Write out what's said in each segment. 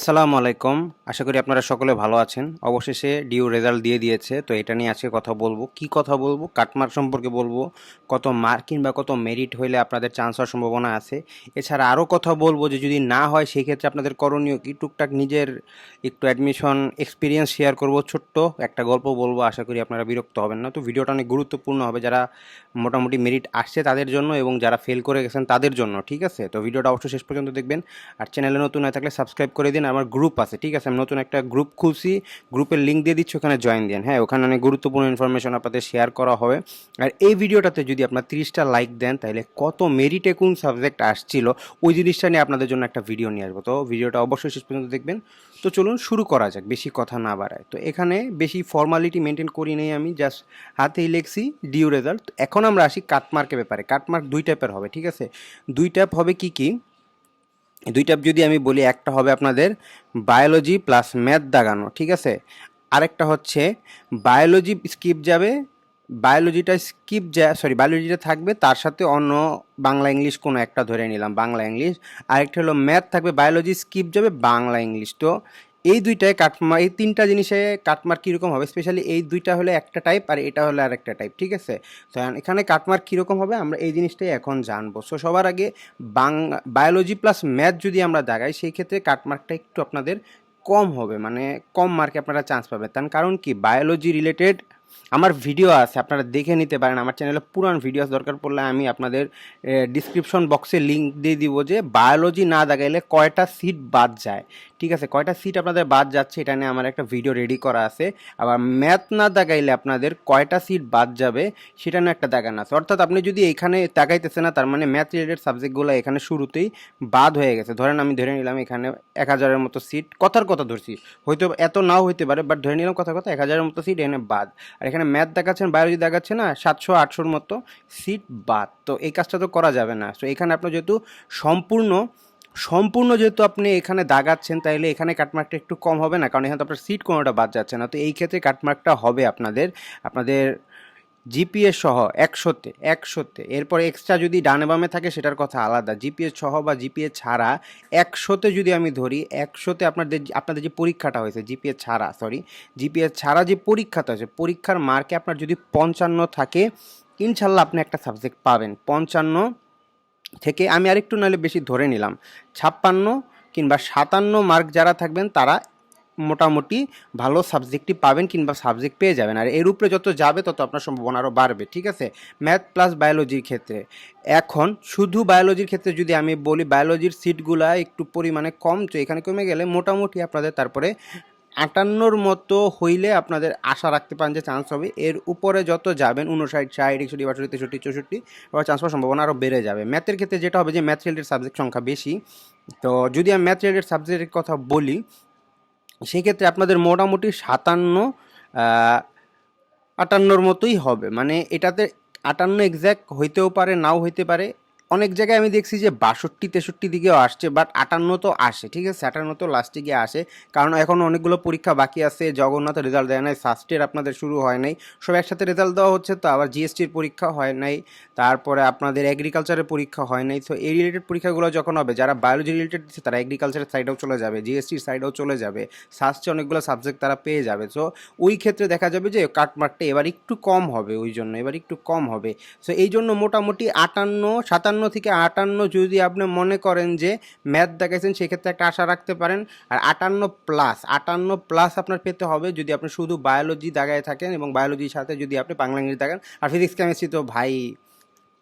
আসসালামু আলাইকুম। আশা করি আপনারা সকলে ভালো আছেন। অবশেষে ডিউ রেজাল্ট দিয়ে দিয়েছে, তো এটা নিয়ে আজকে কথা বলব। কি কথা বলব? কাটমার্ক সম্পর্কে বলব। কত মার্ক কিংবা কত মেরিট হইলে আপনাদের চান্স হওয়ার সম্ভাবনা আছে? এছাড়া আরও কথা বলব যে, যদি না হয় সেই ক্ষেত্রে আপনাদের করণীয় কি? টুকটাক নিজের একটু অ্যাডমিশন এক্সপিরিয়েন্স শেয়ার করব, ছোট্ট একটা গল্প বলব। আশা করি আপনারা বিরক্ত হবেন না। তো ভিডিওটা অনেক গুরুত্বপূর্ণ হবে। যারা মোটামুটি মেরিট আসছে তাদের জন্য এবং যারা ফেল করে গেছেন তাদের জন্য, ঠিক আছে? তো ভিডিওটা অবশ্যই শেষ পর্যন্ত দেখবেন। আর চ্যানেলে নতুন হয়ে থাকলে সাবস্ক্রাইব করে দিন। আমার গ্রুপ আছে, ঠিক আছে? আমি নতুন একটা গ্রুপ খুলছি গ্রুপের লিঙ্ক দিয়ে দিচ্ছি, ওখানে জয়েন দেন হ্যাঁ ওখানে অনেক গুরুত্বপূর্ণ ইনফরমেশন আপনাদের শেয়ার করা হবে। আর এই ভিডিওটাতে যদি আপনার তিরিশটা লাইক দেন, তাহলে কত মেরিটে কোন সাবজেক্ট আসছিল, ওই জিনিসটা নিয়ে আপনাদের জন্য একটা ভিডিও নিয়ে আসব। তো ভিডিওটা অবশ্যই শেষ পর্যন্ত দেখবেন। তো চলুন শুরু করা যাক, বেশি কথা না বাড়ায়। তো এখানে বেশি ফর্মালিটি মেনটেন করি নেই আমি জাস্ট হাতেই লেখছি ডিউ রেজাল্ট এখন আমরা আসি কাটমার্কের ব্যাপারে। কাটমার্ক দুই টাইপের হবে, ঠিক আছে? দুই টাইপ হবে কি কি? দুই টাইপ যদি আমি বলি, একটা হবে আপনাদের বায়োলজি প্লাস ম্যাথ দাগানো ঠিক আছে? আরেকটা হচ্ছে বায়োলজি স্কিপ যাবে বায়োলজিটা স্কিপ যা সরি বায়োলজিটা থাকবে, তার সাথে অন্য বাংলা ইংলিশ কোনো একটা ধরে নিলাম, বাংলা ইংলিশ আরেকটা হলো ম্যাথ থাকবে বায়োলজি স্কিপ যাবে, বাংলা ইংলিশ তো এই দুইটায় কাটমা এই তিনটা জিনিসে কাটমার কীরকম হবে? স্পেশালি এই দুইটা হলে একটা টাইপ আর এটা হলে আর একটা টাইপ ঠিক আছে? তো এখানে কাটমার কীরকম হবে আমরা এই জিনিসটাই এখন জানব। সো সবার আগে বাং বায়োলজি প্লাস ম্যাথ যদি আমরা দাগাই সেই ক্ষেত্রে কাটমার্কটা একটু আপনাদের কম হবে মানে কম মার্কে আপনারা চান্স পাবেন। তার কারণ কি? বায়োলজি রিলেটেড আমার ভিডিও আছে, আপনারা দেখে নিতে পারেন। আমার চ্যানেলে পুরান ভিডিও দরকার পড়লে আমি আপনাদের ডিসক্রিপশন বক্সে লিঙ্ক দিয়ে দিব যে বায়োলজি না দাগাইলে কয়টা সিট বাদ যায়। ঠিক আছে, কয়টা সিট আপনাদের বাদ যাচ্ছে, এটা নিয়ে আমার একটা ভিডিও রেডি করা আছে। আবার ম্যাথ না দাগাইলে আপনাদের কয়টা সিট বাদ যাবে, সেটা নিয়ে একটা দেখানো আছে। অর্থাৎ আপনি যদি এখানে তাকাইতেছে না, তার মানে ম্যাথ রিলেটেড সাবজেক্টগুলো এখানে শুরুতেই বাদ হয়ে গেছে। ধরেন আমি ধরে নিলাম এখানে এক হাজারের মতো সিট কথার কথা ধরছি। হয়তো এত নাও হইতে পারে বাট ধরে নিলাম কথা কথা, এক হাজারের মতো সিট এখানে বাদ। আর এখানে ম্যাথ দেখাচ্ছেন বায়োলজি দেখাচ্ছে না, সাতশো আটশোর মতো সিট বাদ। তো এই কাজটা তো করা যাবে না। তো এখানে আপনার যেহেতু সম্পূর্ণ সম্পূর্ণ যেহেতু আপনি এখানে দাগাচ্ছেন তাহলে এখানে কাটমার্কটা একটু কম হবে না, কারণ এখানে তো আপনার সিট কোনোটা বাদ যাচ্ছে না। তো এই ক্ষেত্রে কাটমার্কটা হবে আপনাদের। আপনাদের জিপিএস সহ একশোতে একশোতে। এরপর এক্সট্রা যদি ডানে বামে থাকে, সেটার কথা আলাদা। জিপিএস সহ বা জিপিএস ছাড়া একশোতে যদি আমি ধরি, একশোতে আপনাদের আপনাদের যে পরীক্ষাটা হয়েছে, জিপিএস ছাড়া সরি জিপিএস ছাড়া যে পরীক্ষাটা হয়েছে, পরীক্ষার মার্কে আপনার যদি পঞ্চান্ন থাকে, ইনশাল্লাহ আপনি একটা সাবজেক্ট পাবেন। পঞ্চান্ন থেকে আমি আরেকটু নাহলে বেশি ধরে নিলাম। ছাপ্পান্ন কিংবা সাতান্ন মার্ক যারা থাকবেন, তারা মোটামুটি ভালো সাবজেক্টই পাবেন কিংবা সাবজেক্ট পেয়ে যাবেন। আর এর উপরে যত যাবে, তত আপনার সম্ভাবনা আরও বাড়বে, ঠিক আছে? ম্যাথ প্লাস বায়োলজির ক্ষেত্রে। এখন শুধু বায়োলজির ক্ষেত্রে যদি আমি বলি বায়োলজির সিটগুলা একটু পরিমাণে কম, তো এখানে কমে গেলে মোটামুটি আপনাদের তারপরে আটান্নর মতো হইলে আপনাদের আশা রাখতে পারেন যে চান্স হবে। এর উপরে যত যাবেন উনষাট ষাট, একষট্টি, বাষট্টি, তেষট্টি, চৌষট্টি এবার চান্স পাওয়ার সম্ভাবনা আরও বেড়ে যাবে। ম্যাথের ক্ষেত্রে যেটা হবে যে ম্যাথ রিলেটেড সাবজেক্ট সংখ্যা বেশি। তো যদি আমি ম্যাথ রিলেটেড সাবজেক্টের কথা বলি সেক্ষেত্রে আপনাদের মোটামুটি সাতান্ন আটান্নর মতোই হবে। মানে এটাতে আটান্ন এক্স্যাক্ট হইতেও পারে, নাও হইতে পারে। অনেক জায়গায় আমি দেখছি যে বাষট্টি, তেষট্টি দিকেও আসছে বাট আটান্ন তো আসে, ঠিক আছে? আটান্ন তো লাস্টে গিয়ে আসে, কারণ এখন অনেকগুলো পরীক্ষা বাকি আছে, জগন্নাথ রেজাল্ট দেয় নাই সাস্টের আপনাদের শুরু হয় নাই, সব একসাথে রেজাল্ট দেওয়া হচ্ছে, তো আবার জিএসটির পরীক্ষা হয় নাই, তারপরে আপনাদের এগ্রিকালচারের পরীক্ষা হয় নাই, তো এই রিলেটেড পরীক্ষাগুলো যখন হবে, যারা বায়োলজি রিলেটেড দিচ্ছে, তারা এগ্রিকালচারের সাইডেও চলে যাবে জিএসটির সাইডেও চলে যাবে সাস্টে অনেকগুলো সাবজেক্ট তারা পেয়ে যাবে তো ওই ক্ষেত্রে দেখা যাবে যে কাটমার্কটা এবার একটু কম হবে, ওই জন্য এবার একটু কম হবে সো এই জন্য মোটামুটি আটান্ন, সাতান্ন থেকে আটান্ন যদি আপনি মনে করেন যে ম্যাথ দেখাইছেন, সেক্ষেত্রে একটা আশা রাখতে পারেন। আর আটান্ন প্লাস আটান্ন প্লাস আপনার পেতে হবে যদি আপনি শুধু বায়োলজি দাগায় থাকেন এবং বায়োলজির সাথে যদি আপনি বাংলা ইংরেজি দাগান আর ফিজিক্স কেমিস্ট্রি তো ভাই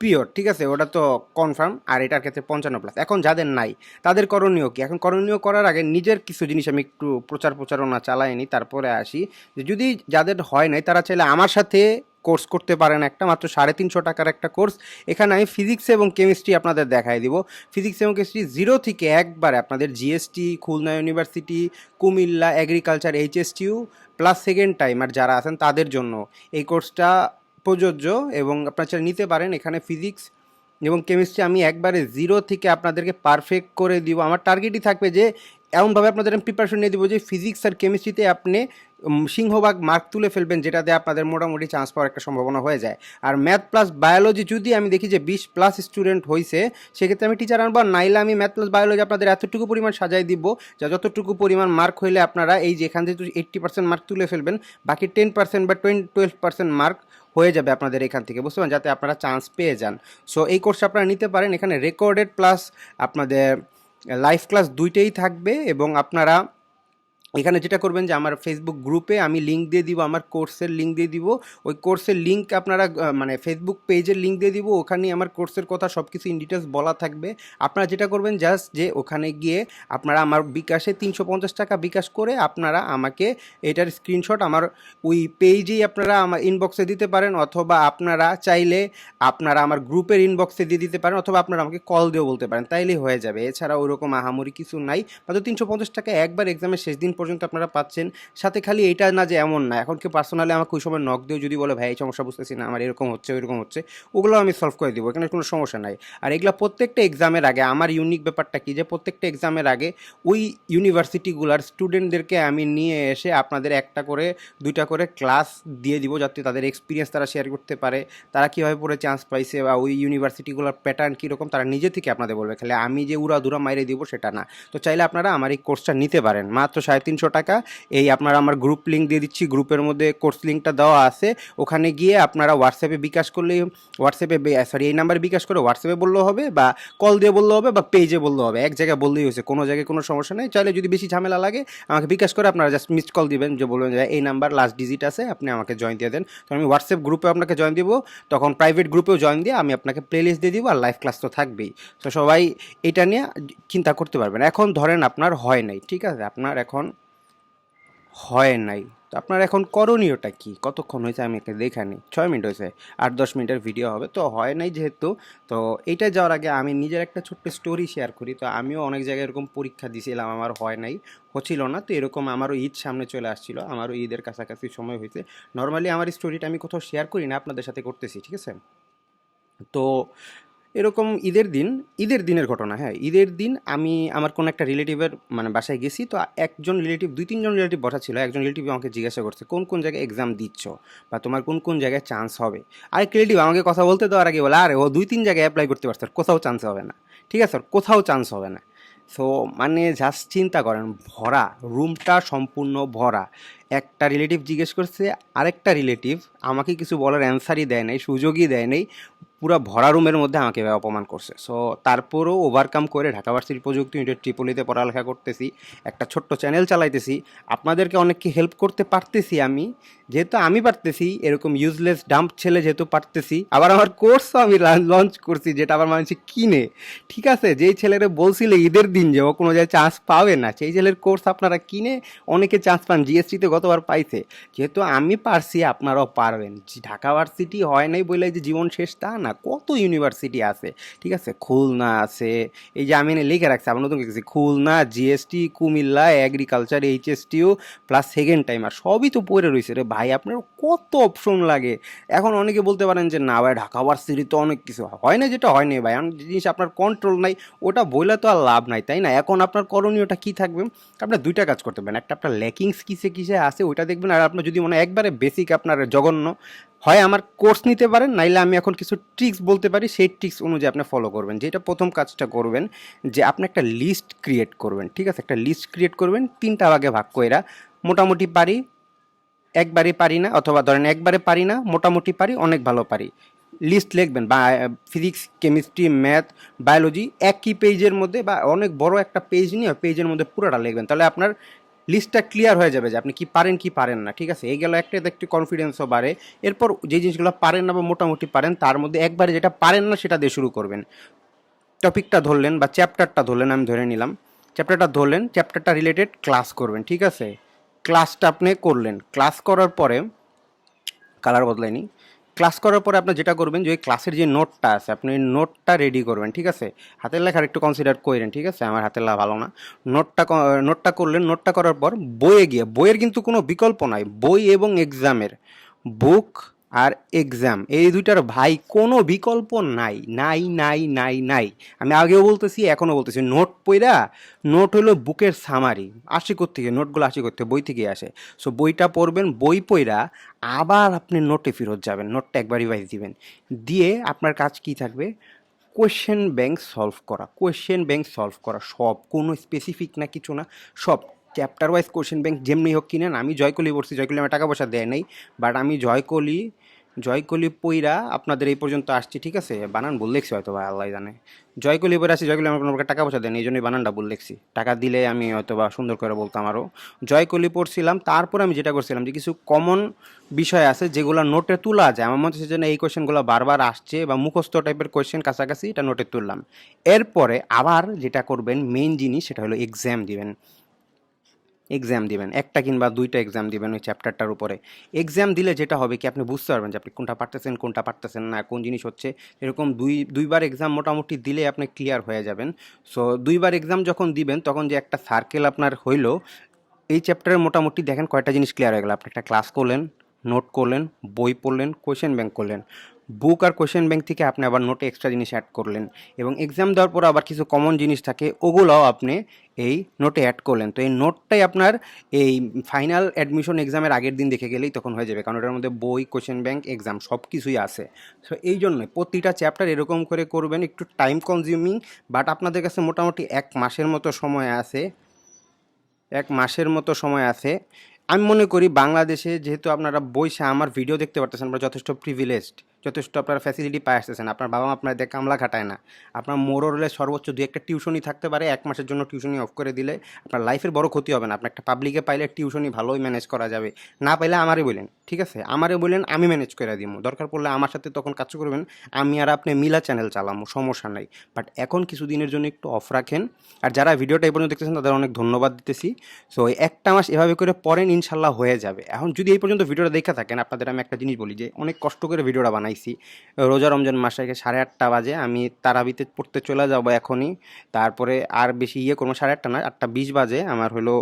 পিওর ঠিক আছে? ওটা তো কনফার্ম আর এটার ক্ষেত্রে পঞ্চান্ন প্লাস এখন যাদের নাই, তাদের করণীয় কি? এখন করণীয় করার আগে নিজের কিছু জিনিস আমি একটু প্রচার প্রচারণা চালাই নি, তারপরে আসি। যে যদি যাদের হয় নাই, তারা চাইলে আমার সাথে কোর্স করতে পারেন একটা, মাত্র সাড়ে তিনশো টাকার একটা কোর্স। এখানে আমি ফিজিক্স এবং কেমিস্ট্রি আপনাদের দেখাই দিব। ফিজিক্স এবং কেমিস্ট্রি জিরো থেকে একবারে আপনাদের GST Khulna university Comilla agriculture HSTU plus second time আর যারা আছেন তাদের জন্য এই কোর্সটা প্রযোজ্য এবং আপনারা নিতে পারেন এখানে ফিজিক্স এবং কেমিস্ট্রি আমি একবারে জিরো থেকে আপনাদেরকে পারফেক্ট করে দিব। আমার টার্গেটই থাকবে যে এমনভাবে আপনাদের আমি প্রিপারেশন নিয়ে দেবো যে ফিজিক্স আর কেমিস্ট্রিতে আপনি সিংহভাগ মার্ক তুলে ফেলবেন যেটাতে আপনাদের মোটামুটি চান্স পাওয়ার একটা সম্ভাবনা হয়ে যায়। আর ম্যাথ প্লাস বায়োলজি যদি আমি দেখি যে বিশ প্লাস স্টুডেন্ট হয়েছে সেক্ষেত্রে আমি টিচার আনব নাইলে আমি ম্যাথ প্লাস বায়োলজি আপনাদের এতটুকু পরিমাণ সাজাই দিব, যা যতটুকু পরিমাণ মার্ক হইলে আপনারা এই যে এখান থেকে এইট্টি পার্সেন্ট মার্ক তুলে ফেলবেন, বাকি টেন পার্সেন্ট বা টোয়েন্টি টুয়েলভ পার্সেন্ট মার্ক হয়ে যাবে আপনাদের এখান থেকে, বুঝতে পারেন যাতে আপনারা চান্স পেয়ে যান। সো এই কোর্সটা আপনারা নিতে পারেন, এখানে রেকর্ডেড প্লাস আপনাদের লাইভ ক্লাস দুইটাই থাকবে এবং আপনারা এখানে যেটা করবেন যে আমার ফেসবুক গ্রুপে আমি লিঙ্ক দিয়ে দিব, আমার কোর্সের লিঙ্ক দিয়ে দিব। ওই কোর্সের লিঙ্ক আপনারা মানে ফেসবুক পেজের লিঙ্ক দিয়ে দিব। ওখানে আমার কোর্সের কথা সব কিছু ইন ডিটেলস বলা থাকবে। আপনারা যেটা করবেন জাস্ট যে ওখানে গিয়ে আপনারা আমার বিকাশে তিনশো পঞ্চাশ টাকা বিকাশ করে আপনারা আমাকে এটার স্ক্রিনশট আমার ওই পেজেই আপনারা আমার ইনবক্সে দিতে পারেন অথবা আপনারা চাইলে আপনারা আমার গ্রুপের ইনবক্সে দিয়ে দিতে পারেন অথবা আপনারা আমাকে কল দিয়েও বলতে পারেন। তাইলেই হয়ে যাবে। এছাড়া ওইরকম আহামরি কিছু নাই। মাত্র তিনশো পঞ্চাশ টাকা একবার এক্সামের শেষ দিন পর্যন্ত আপনারা পাচ্ছেন। সাথে খালি এটা না যে এমন না, এখন কি পার্সোনালি আমাকে ওই সময় নক দিয়েও যদি বলে, ভাই, এই সমস্যা বুঝতেছি না, আমার এরকম হচ্ছে, ওইরকম হচ্ছে, ওগুলো আমি সলভ করে দিব, এখানে কোনো সমস্যা নাই। আর এগুলো প্রত্যেকটা এক্সামের আগে, আমার ইউনিক ব্যাপারটা কি যে, প্রত্যেকটা এক্সামের আগে ওই ইউনিভার্সিটিগুলার স্টুডেন্টদেরকে আমি নিয়ে এসে আপনাদের একটা করে, দুইটা করে ক্লাস দিয়ে দিব, যাতে তাদের এক্সপিরিয়েন্স তারা শেয়ার করতে পারে, তারা কীভাবে পড়ে চান্স পাইছে বা ওই ইউনিভার্সিটিগুলোর প্যাটার্ন কীরকম, তারা নিজে থেকে আপনাদের বলবে। খালি আমি যে উড়া দুরা মাইরে দিব সেটা না। তো চাইলে আপনারা আমার এই কোর্সটা নিতে পারেন। মাত্র সাড়ে তিনশো টাকা। এই আপনারা আমার গ্রুপ লিঙ্ক দিয়ে দিচ্ছি গ্রুপের মধ্যে কোর্স লিঙ্কটা দেওয়া আছে। ওখানে গিয়ে আপনারা হোয়াটসঅ্যাপে বিকাশ করলে হোয়াটসঅ্যাপে সরি এই নাম্বারে বিকাশ করে হোয়াটসঅ্যাপে বললেও হবে বা কল দিয়ে বললেও হবে বা পেজে বললেও হবে। এক জায়গায় বললেই হয়েছে, কোনো জায়গায় কোনো সমস্যা নেই। চাইলে যদি বেশি ঝামেলা লাগে, আমাকে বিকাশ করে আপনারা জাস্ট মিসড কল দিবেন, যে বলবেন যে, এই নাম্বার লাস্ট ডিজিট আছে, আপনি আমাকে জয়েন দিয়ে দেন। তো আমি হোয়াটসঅ্যাপ গ্রুপে আপনাকে জয়েন দিব। তখন প্রাইভেট গ্রুপেও জয়েন দিয়ে আমি আপনাকে প্লেলিস্ট দিয়ে দিব আর লাইভ ক্লাস তো থাকবেই। তো সবাই এটা নিয়ে চিন্তা করতে পারবেন। এখন ধরেন আপনার হয় নাই, ঠিক আছে? আপনার এখন হয় নাই। তো আপনার এখন করণীয়টা কি? কতক্ষণ হয়েছে? আমি একটা দেখা নিই ছয় মিনিট হয়েছে। আট, দশ মিনিটের ভিডিও হবে। তো হয় নাই যেহেতু, তো এইটা যাওয়ার আগে আমি নিজের একটা ছোট্ট স্টোরি শেয়ার করি। তো আমিও অনেক জায়গায় এরকম পরীক্ষা দিয়েছিলাম আমার হয় নাই। হচ্ছিল না। তো এরকম আমারও ঈদ সামনে চলে আসছিল। আমারও ঈদের কাছাকাছি সময় হয়েছে। নর্মালি আমার স্টোরিটা আমি কোথাও শেয়ার করি না, আপনাদের সাথে করতেছি, ঠিক আছে? তো এরকম ঈদের দিন, ঈদের দিনের ঘটনা হ্যাঁ ঈদের দিন আমি আমার কোনো একটা রিলেটিভের মানে বাসায় গেছি, তো একজন রিলেটিভ, দুই তিনজন রিলেটিভ বসা ছিল, একজন রিলেটিভ আমাকে জিজ্ঞাসা করছে, কোন কোন জায়গায় এক্সাম দিচ্ছ বা তোমার কোন কোন জায়গায় চান্স হবে? আরেক রিলেটিভ আমাকে কথা বলতে দেওয়ার আগে বলে, আরে, ও দুই, তিন জায়গায় অ্যাপ্লাই করতে পারছে, আর কোথাও চান্স হবে না। ঠিক আছে স্যার কোথাও চান্স হবে না। সো মানে জাস্ট চিন্তা করেন, ভরা রুমটা সম্পূর্ণ ভরা। একটা রিলেটিভ জিজ্ঞেস করছে, আরেকটা রিলেটিভ আমাকে কিছু বলার অ্যান্সারই দেয় নাই, সুযোগই দেয় নাই, পুরো ভরা রুমের মধ্যে আমাকে অপমান করছে। সো তারপরেও ওভারকাম করে ঢাকা ভার্সিটি প্রযুক্তি ইউনিটের ট্রিপলিতে পড়ালেখা করতেছি, একটা ছোট্ট চ্যানেল চালাইতেছি, আপনাদেরকে অনেককে হেল্প করতে পারতেছি আমি, যেহেতু আমি পারতেছি, এরকম ইউজলেস ডাম্প ছেলে যেহেতু পারতেছি, আবার আমার কোর্সও আমি লঞ্চ করছি, যেটা আবার মানুষ কিনে। ঠিক আছে, যেই ছেলেরা বলছিল ঈদের দিন যে ও কোনো জায়গায় চান্স পাবে না, সেই ছেলের কোর্স আপনারা কিনে অনেকে চান্স পান জিএসটিতে গতবার পাইছে? যেহেতু আমি পারছি, আপনারাও পারবেন। ঢাকা ভার্সিটি হয় নাই বলে যে জীবন শেষ তা না, কত ইউনিভার্সিটি আছে, ঠিক আছে? খুলনা আছে, এই যে আমি লিখে রাখছি আমার নতুন লিখেছি, Khulna, GST, Comilla agriculture HSTU plus second time আর সবই তো পড়ে রয়েছে রে ভাই আপনার কত অপশন লাগে। এখন অনেকে বলতে পারেন যে, না ভাই, ঢাকা ভার্সিটি তো অনেক কিছু হয় না যেটা হয় না ভাই এমন জিনিস আপনার কন্ট্রোল নাই, ওটা বইলে তো আর লাভ নাই, তাই না? এখন আপনার করণীয়টা কি থাকবে? আপনার দুইটা কাজ করতে পারেন, একটা আপনার ল্যাকিংস কিসে কিসে আছে, ওইটা দেখবেন। আর আপনার যদি মনে হয় একবারে বেসিক আপনার জঘন্য, হয় আমার কোর্স নিতে পারেন, নাইলে আমি এখন কিছু ট্রিক্স বলতে পারি, সেই ট্রিক্স অনুযায়ী আপনি ফলো করবেন। যেটা প্রথম কাজটা করবেন, যে আপনি একটা লিস্ট ক্রিয়েট করবেন, ঠিক আছে? একটা লিস্ট ক্রিয়েট করবেন, তিনটা ভাগে ভাগ কইরা, মোটামুটি পারি একবারে পারি না, অথবা ধরেন একবারে পারি না, মোটামুটি পারি, অনেক ভালো পারি। লিস্ট লিখবেন, বা ফিজিক্স কেমিস্ট্রি ম্যাথ বায়োলজি একই পেজের মধ্যে, বা অনেক বড় একটা পেজ নিয়ে পেজের মধ্যে পুরোটা লিখবেন। তাহলে আপনার লিস্টটা ক্লিয়ার হয়ে যাবে যে আপনি কি পারেন কি পারেন না, ঠিক আছে? এই গেল একটা একটু কনফিডেন্সও বাড়ে। এরপর যে জিনিসগুলো পারেন না বা মোটামুটি পারেন, তার মধ্যে একবারে যেটা পারেন না, সেটা দিয়ে শুরু করবেন। টপিকটা ধরলেন বা চ্যাপ্টারটা ধরলেন, আমি ধরে নিলাম। চ্যাপ্টারটা ধরলেন, চ্যাপ্টারটা রিলেটেড ক্লাস করবেন, ঠিক আছে? ক্লাসটা আপনি করলেন। ক্লাস করার পরে কালার বদলায়নি ক্লাস করার পরে আপনি যেটা করবেন যে ওই ক্লাসের যে নোটটা আছে, আপনি ওই নোটটা রেডি করবেন, ঠিক আছে? হাতের লেখার একটু কনসিডার করেন ঠিক আছে? আমার হাতের লেখা ভালো না। নোটটা নোটটা করলেন, নোটটা করার পর বইয়ে গিয়ে, বইয়ের কিন্তু কোনো বিকল্প নাই। বই এবং এক্সামের বুক আর এক্সাম এই দুইটার ভাই কোনো বিকল্প নাই নাই নাই নাই নাই। আমি আগেও বলতেছি, এখনও বলতেছি। নোট পইরা, নোট হলো বুকের সামারি আসে থেকে নোটগুলো আসে করতে বই থেকে আসে। সো বইটা পড়বেন, বই পইরা আবার আপনি নোটে ফেরত যাবেন, নোটটা একবার রিভাইজ দিবেন। দিয়ে আপনার কাজ কি থাকবে? কোয়েশ্চেন ব্যাংক সলভ করা। কোয়েশ্চেন ব্যাংক সলভ করা। সব, কোনো স্পেসিফিক না কিছু না, সব। চ্যাপ্টার ওয়াইজ কোয়েশ্চেন ব্যাংক যেমনি হোক কিনেন, আমি জয়কলি পড়ছি জয়কলি আমার টাকা পয়সা দেয় নাই বাট আমি জয়কলি জয়কলি পইরা আপনাদের এই পর্যন্ত আসছি ঠিক আছে? বানান ভুল লেখছি হয়তো বা আল্লাহ জানে। জয়কলি পরে আসছি জয়কলি আমার কোনো টাকা পয়সা দেন এই জন্যই বানানটা ভুল লেখছি টাকা দিলে আমি হয়তো বা সুন্দর করে বলতাম আরও জয়কলি পড়ছিলাম তারপর আমি যেটা করছিলাম যে কিছু কমন বিষয় আছে যেগুলো নোটে তোলা যায়। আমার মনে হচ্ছে যে না, এই কোয়েশ্চেনগুলো বারবার আসছে বা মুখস্থ টাইপের কোয়েশ্চেন কাছাকাছি এটা নোটে তুললাম। এরপরে আবার যেটা করবেন মেইন জিনিস সেটা হলো এক্সাম দিবেন। এক্সাম দিবেন। একটা কিংবা দুইটা এক্সাম দিবেন ওই চ্যাপ্টারটার উপরে। এক্সাম দিলে যেটা হবে কি আপনি বুঝতে পারবেন যে আপনি কোনটা পারতেছেন কোনটা পারতেছেন না, কোন জিনিস হচ্ছে। এরকম দুই, দুইবার এক্সাম মোটামুটি দিলে আপনি ক্লিয়ার হয়ে যাবেন। সো দুইবার এক্সাম যখন দিবেন, তখন যে একটা সার্কেল আপনার হইল, এই চ্যাপ্টারে মোটামুটি দেখেন কয়টা জিনিস ক্লিয়ার হয়ে গেল। আপনি একটা ক্লাস করলেন নোট করলেন, বই পড়লেন কোয়েশ্চেন ব্যাংক করলেন। বুক আর কোয়েশ্চেন ব্যাংক থেকে আপনি আবার নোটে এক্সট্রা জিনিস অ্যাড করলেন এবং এক্সাম দেওয়ার পর আবার কিছু কমন জিনিস থাকে, ওগুলোও আপনি এই নোটে অ্যাড করলেন। তো এই নোটটাই আপনার এই ফাইনাল অ্যাডমিশন এক্সামের আগের দিন দেখে গেলেই তখন হয়ে যাবে, কারণ এটার মধ্যে বই কোয়েশ্চেন ব্যাংক এক্সাম সব কিছুই আছে। সো এই জন্যই প্রতিটা চ্যাপ্টার এরকম করে করবেন, একটু টাইম কনজিউমিং বাট আপনাদের কাছে মোটামুটি এক মাসের মতো সময় আছে, এক মাসের মতো সময় আছে আমি মনে করি বাংলাদেশে যেহেতু আপনারা বইসা আমার ভিডিও দেখতে পারতেছেন আপনারা যথেষ্ট প্রিভিলেজড যথেষ্ট আপনারা ফ্যাসিলিটি পায় আসতেছেন। আপনার বাবা মা আপনাদের কামলা খাটায় না। আপনার মোরলে সর্বোচ্চ দু একটা টিউশনই থাকতে পারে, এক মাসের জন্য টিউশনি অফ করে দিলে আপনার লাইফের বড় ক্ষতি হবে না। আপনি একটা পাবলিকে পাইলে টিউশনি ভালোই ম্যানেজ করা যাবে। না পাইলে আমারই বলেন, ঠিক আছে? আমারে বলেন, আমি ম্যানেজ করে দিব দরকার পড়লে আমার সাথে তখন কাজ করবেন, আমি আর আপনি মিলা চ্যানেল চালামো, সমস্যা নাই। বাট এখন কিছু দিনের জন্য একটু অফ রাখেন। আর যারা ভিডিওটা এই পর্যন্ত দেখতেছেন, তাদের অনেক ধন্যবাদ দিতেছি। সো একটা মাস এভাবে করে পরেন ইনশাল্লাহ হয়ে যাবে। এখন যদি এই পর্যন্ত ভিডিওটা দেখে থাকেন, আপনাদের আমি একটা জিনিস বলি যে, অনেক কষ্ট করে ভিডিওটা বানাইছি। রোজা রমজান মাসে সাড়ে আটটা বাজে, আমি তারাবিতে পড়তে চলে যাব এখনই। তারপরে আর বেশি ইয়ে করব সাড়ে আটটা না, আটটা বিশ বাজে। আমার হলো,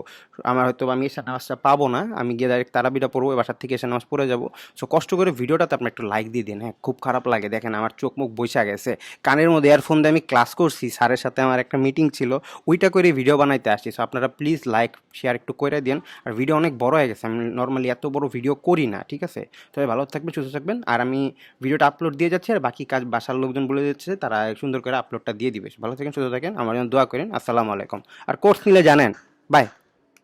আমার হয়তো আমি এসে নামাজটা পাবো না, আমি গিয়ে ডাইরেক্ট তারাবিটা পড়ব বাসার থেকে এসে নামাজ পড়ে যাব। সো কষ্ট করে ভিডিওটাতে আপনি একটু লাইক দিয়ে দিন হ্যাঁ। খুব খারাপ লাগে, দেখেন আমার চোখ মুখ বৈশা গেছে। কানের মধ্যে ইয়ারফোন দিয়ে আমি ক্লাস করছি, স্যারের সাথে আমার একটা মিটিং ছিল, ওইটা করে ভিডিও বানাইতে আসছি। সো আপনারা প্লিজ লাইক শেয়ার একটু করে দিন। আর ভিডিও অনেক বড় হয়ে গেছে। আমি নর্মালি এত বড় ভিডিও করি না, ঠিক আছে? তবে ভালো থাকবেন, সুস্থ থাকবেন। আর আমি ভিডিওটা আপলোড দিয়ে যাচ্ছি, আর বাকি কাজ বাসার লোকজন বলে যাচ্ছে তারা সুন্দর করে আপলোডটা দিয়ে দিবে। ভালো থাকেন, সুস্থ থাকেন, আমার জন্য দোয়া করেন। আসসালামু আলাইকুম। আর কোর্স নিলে জানেন। বাই